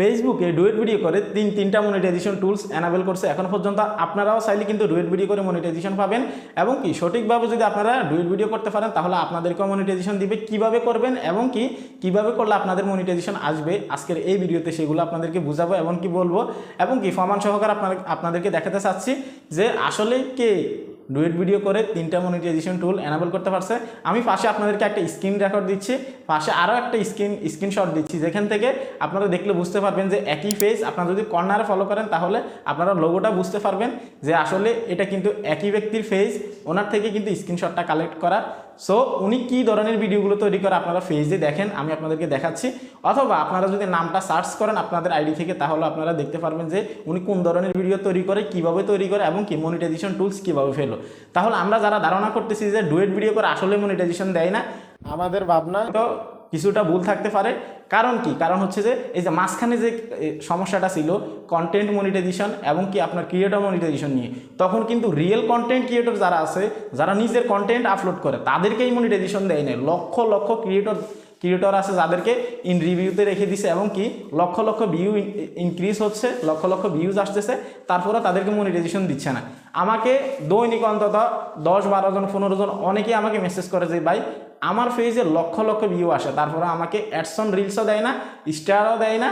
ফেসবুকে duet video করে তিন, তিনটা মনিটাইজেশন টুলস অ্যানাবেল করছে। এখন পর্যন্ত আপনারাও চাইলে কিন্তু ডুয়েট ভিডিও করে মনিটাইজেশন পাবেন এবং কি সঠিকভাবে যদি আপনারা ডুয়েট ভিডিও করতে পারেন, তাহলে আপনাদেরকেও মনিটাইজেশন দিবে। কীভাবে করবেন এবং কি, কীভাবে করলে আপনাদের মনিটাইজেশন আসবে, আজকের এই ভিডিওতে সেগুলো আপনাদেরকে বুঝাবো এবং কি বলব। এবং কি ফমান সহকার আপনাদেরকে দেখাতে চাচ্ছি যে আসলে কে ডুয়েট ভিডিও করে তিনটা মনিটাইজেশন টুল অ্যানাবল করতে পারছে। আমি পাশে আপনাদেরকে একটা স্ক্রিন রেকর্ড দিচ্ছি, পাশে আরও একটা স্ক্রিন স্ক্রিনশট দিচ্ছি। যেখান থেকে আপনারা দেখলে বুঝতে পারবেন যে একই ফেস আপনারা যদি কর্নারে ফলো করেন তাহলে আপনারা লোগোটা বুঝতে পারবেন যে আসলে এটা কিন্তু একই ব্যক্তির ফেস ওনার থেকে কিন্তু স্ক্রিনশটটা কালেক্ট করা। সো উনি কী ধরনের ভিডিওগুলো তৈরি করে আপনারা ফেজে দেখেন আমি আপনাদেরকে দেখাচ্ছি। অথবা আপনারা যদি নামটা সার্চ করেন আপনাদের আইডি থেকে তাহলে আপনারা দেখতে পারবেন যে উনি কোন ধরনের ভিডিও তৈরি করে কীভাবে তৈরি করে এবং কি মনিটাইজেশন টুলস কীভাবে ফেলো। তাহলে আমরা যারা ধারণা করতেছি যে ডুয়েট ভিডিও করে আসলে মনিটাইজেশন দেয় না আমাদের ভাবনা তো কিছুটা ভুল থাকতে পারে। কারণ কি? কারণ হচ্ছে যে, এই যে মাঝখানে যে সমস্যাটা ছিল কন্টেন্ট মনিটাইজেশন এবং কি আপনার ক্রিয়েটর মনিটাইজেশন নিয়ে, তখন কিন্তু রিয়েল কন্টেন্ট ক্রিয়েটর যারা আছে, যারা নিজের কন্টেন্ট আপলোড করে, তাদেরকেই মনিটাইজেশন দেয় না লক্ষ লক্ষ ক্রিয়েটর ক্রিয়েটর আছে যাদেরকে ইন রিভিউতে রেখে দিছে এবং কি লক্ষ লক্ষ ভিউ ইনক্রিজ হচ্ছে, লক্ষ লক্ষ ভিউজ আসতেছে তারপরে তাদেরকে মনিটাইজেশন দিচ্ছে না। আমাকে দৈনিক অন্তত দশ, বারো জন, পনেরো জন অনেকেই আমাকে মেসেজ করে যে, ভাই, আমার ফেজে লক্ষ লক্ষ ভিউ আসে। তারপরে আমাকে অ্যাডসন রিলসও দেয় না স্টারও দেয় না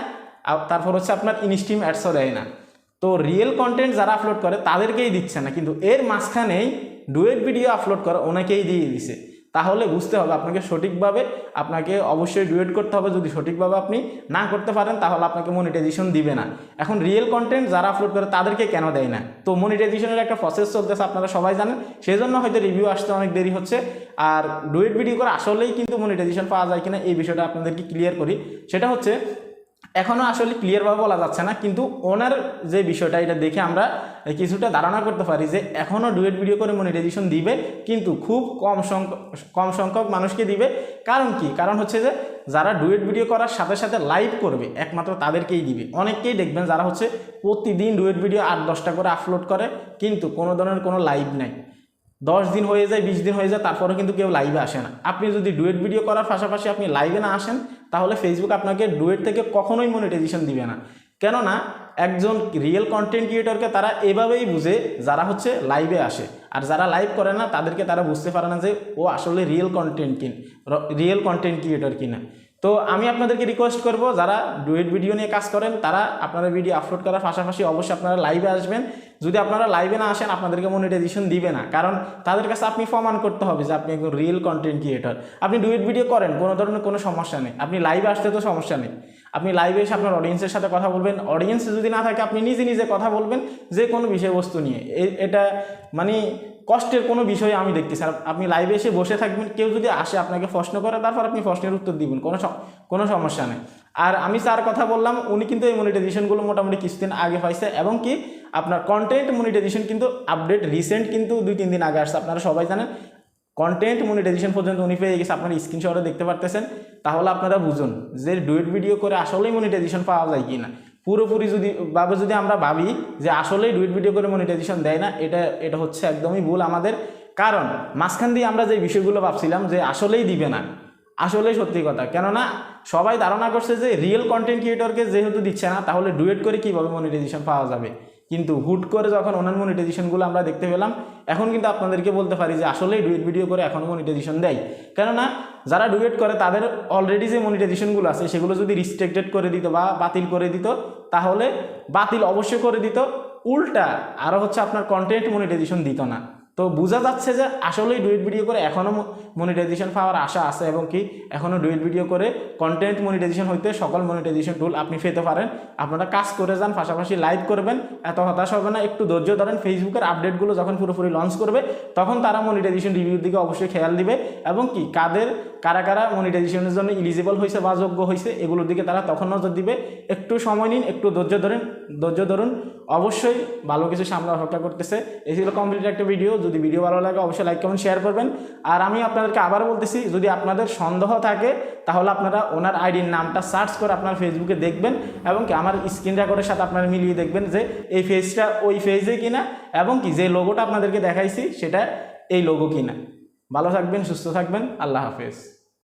আর তারপর হচ্ছে আপনার ইনস্টিম অ্যাডসও দেয় না। তো রিয়েল কন্টেন্ট যারা আপলোড করে, তাদেরকেই দিচ্ছে না। কিন্তু এর মাঝখানেই ডুয়েট ভিডিও আপলোড করে, অনেকেই দিয়ে দিছে। তাহলে বুঝতে হবে আপনাকে সঠিকভাবে আপনাকে অবশ্যই ডুয়েট করতে হবে। যদি সঠিকভাবে আপনি না করতে পারেন, তাহলে আপনাকে মনিটাইজেশন দিবে না। এখন রিয়েল কন্টেন্ট যারা আপলোড করে, তাদেরকে কেন দেয় না? তো মনিটাইজেশনের একটা প্রসেস চলতেছে, আপনারা সবাই জানেন। সেই জন্য হয়তো রিভিউ আসতে অনেক দেরি হচ্ছে। আর ডুয়েট ভিডিও করে আসলেই কিন্তু মনিটাইজেশন পাওয়া যায় কিনা, এই বিষয়টা আপনাদেরকে ক্লিয়ার করি। সেটা হচ্ছে এখনও আসলে ক্লিয়ারভাবে বলা যাচ্ছে না, কিন্তু ওনার যে বিষয়টা, এটা দেখে আমরা কিছুটা ধারণা করতে পারি যে এখনও ডুয়েট ভিডিও করে মনিটাইজেশন দিবে, কিন্তু খুব কম সংখ্যক কম সংখ্যক মানুষকে দিবে। কারণ কি? কারণ হচ্ছে যে যারা ডুয়েট ভিডিও করার সাথে সাথে লাইভ করবে, একমাত্র তাদেরকেই দিবে। অনেককেই দেখবেন যারা হচ্ছে প্রতিদিন ডুয়েট ভিডিও আট, দশটা করে আপলোড করে, কিন্তু কোনো ধরনের কোনো লাইভ নাই। দশ দিন হয়ে যায়, বিশ দিন হয়ে যায় তারপরে কিন্তু কেউ লাইভে আসে না। আপনি যদি ডুয়েট ভিডিও করার পাশাপাশি আপনি লাইভে না আসেন তাহলে ফেসবুক আপনাকে ডুয়েট থেকে কখনোই মনিটাইজেশন দিবে না। কেননা, একজন রিয়েল কন্টেন্ট ক্রিয়েটরকে তারা এভাবেই বুঝে যারা হচ্ছে লাইভে আসে। আর যারা লাইভ করে না, তাদেরকে তারা বুঝতে পারে না যে ও আসলে রিয়েল কন্টেন্ট কিন রিয়েল কন্টেন্ট ক্রিয়েটর কিনা। তো আমি আপনাদেরকে রিকোয়েস্ট করব, যারা ডুয়েট ভিডিও নিয়ে কাজ করেন, তারা আপনারা ভিডিও আপলোড করার পাশাপাশি অবশ্যই আপনারা লাইভে আসবেন। যদি আপনারা লাইভে না আসেন, আপনাদেরকে মনিটাইজেশন দিবে না। কারণ তাদের কাছে আপনি প্রমাণ করতে হবে যে আপনি একজন রিয়েল কন্টেন্ট ক্রিয়েটর আপনি ডুয়েট ভিডিও করেন, কোনো ধরনের কোনো সমস্যা নেই। আপনি লাইভে আসতে তো সমস্যা নেই। আপনি লাইভে এসে আপনার অডিয়েন্সের সাথে কথা বলবেন। অডিয়েন্স যদি না থাকে, আপনি নিজে নিজে কথা বলবেন যে কোনো বিষয়বস্তু নিয়ে। এটা মানে কষ্টের কোনো বিষয় আমি দেখতেছি আপনি লাইভে এসে বসে থাকবেন, কেউ যদি আসে আপনাকে প্রশ্ন করে, তারপর আপনি প্রশ্নের উত্তর দিবেন। কোনো কোনো সমস্যা নেই। আর আমি যার কথা বললাম, উনি কিন্তু এই মনিটাইজেশনগুলো মোটামুটি কিছুদিন আগে হয়েছে এবং কি আপনার কন্টেন্ট মনিটাইজেশন কিন্তু আপডেট রিসেন্ট কিন্তু দুই, তিন দিন আগে আসছে। আপনারা সবাই জানেন কন্টেন্ট মনিটাইজেশন পর্যন্ত উনি পেয়ে গেছে। আপনার স্ক্রিনশটে দেখতে পারতেছেন। তাহলে আপনারা বুঝুন যে ডুয়েট ভিডিও করে আসলেই মনিটাইজেশন পাওয়া যায় কি না। পুরোপুরি যদি, ভাবে যদি আমরা ভাবি যে আসলেই ডুয়েট ভিডিও করে মনিটাইজেশন দেয় না, এটা এটা হচ্ছে একদমই ভুল আমাদের। কারণ, মাঝখান দিয়ে আমরা যে বিষয়গুলো ভাবছিলাম যে আসলেই দিবে না। আসলেই সত্যি কথা। কেননা সবাই ধারণা করছে যে রিয়েল কন্টেন্ট ক্রিয়েটরকে যেহেতু দিচ্ছে না, তাহলে ডুয়েট করে কীভাবে মনিটাইজেশন পাওয়া যাবে? কিন্তু হুট করে যখন ওনার মনিটাইজেশনগুলো আমরা দেখতে পেলাম, এখন কিন্তু আপনাদেরকে বলতে পারি যে আসলেই ডুয়েট ভিডিও করে এখনও মনিটাইজেশন দেয়। কেননা যারা ডুয়েট করে, তাদের অলরেডি যে মনিটাইজেশনগুলো আছে, সেগুলো যদি রিস্ট্রিক্টেড করে দিত বা বাতিল করে দিত, তাহলে বাতিল অবশ্যই করে দিত। উল্টা আরও হচ্ছে আপনার কন্টেন্ট মনিটাইজেশন দিত না। তো বোঝা যাচ্ছে যে আসলেই ডুয়েট ভিডিও করে এখনও মনিটাইজেশন পাওয়ার আশা আছে এবং কি এখনও ডুয়েট ভিডিও করে কন্টেন্ট মনিটাইজেশন হইতে সকল মনিটাইজেশন টুল আপনি পেতে পারেন। আপনারা কাজ করে যান, পাশাপাশি লাইভ করবেন, এত হতাশ হবে না। একটু ধৈর্য ধরেন ফেসবুকের আপডেটগুলো যখন পুরোপুরি লঞ্চ করবে, তখন তারা মনিটাইজেশন রিভিউর দিকে অবশ্যই খেয়াল দিবে এবং কি কাদের, কারা কারা মনিটাইজেশনের জন্য ইলিজিবল হয়েছে বা যোগ্য হয়েছে এগুলোর দিকে তারা তখন নজর দিবে। একটু সময় নিন, একটু ধৈর্য ধরেন, ধৈর্য ধরুন অবশ্যই ভালো কিছু সামনে অপেক্ষা করতেছে। এই ছিল কমপ্লিট একটা ভিডিও যদি ভিডিও ভালো লাগে, অবশ্যই লাইক কমেন্ট শেয়ার করবেন। আর আমি আপনাদেরকে আবার বলতেছি, যদি আপনাদের সন্দেহ থাকে, তাহলে আপনারা ওনার আইডির নামটা সার্চ করে আপনার ফেসবুকে দেখবেন এবং কি আমার স্ক্রিন রেকর্ডের সাথে আপনারা মিলিয়ে দেখবেন যে এই ফেজটা ওই ফেজে কিনা এবং কি যে লোগোটা আপনাদেরকে দেখাইছি, সেটা এই লোগো কিনা। ভালো থাকবেন, সুস্থ থাকবেন। আল্লাহ হাফেজ।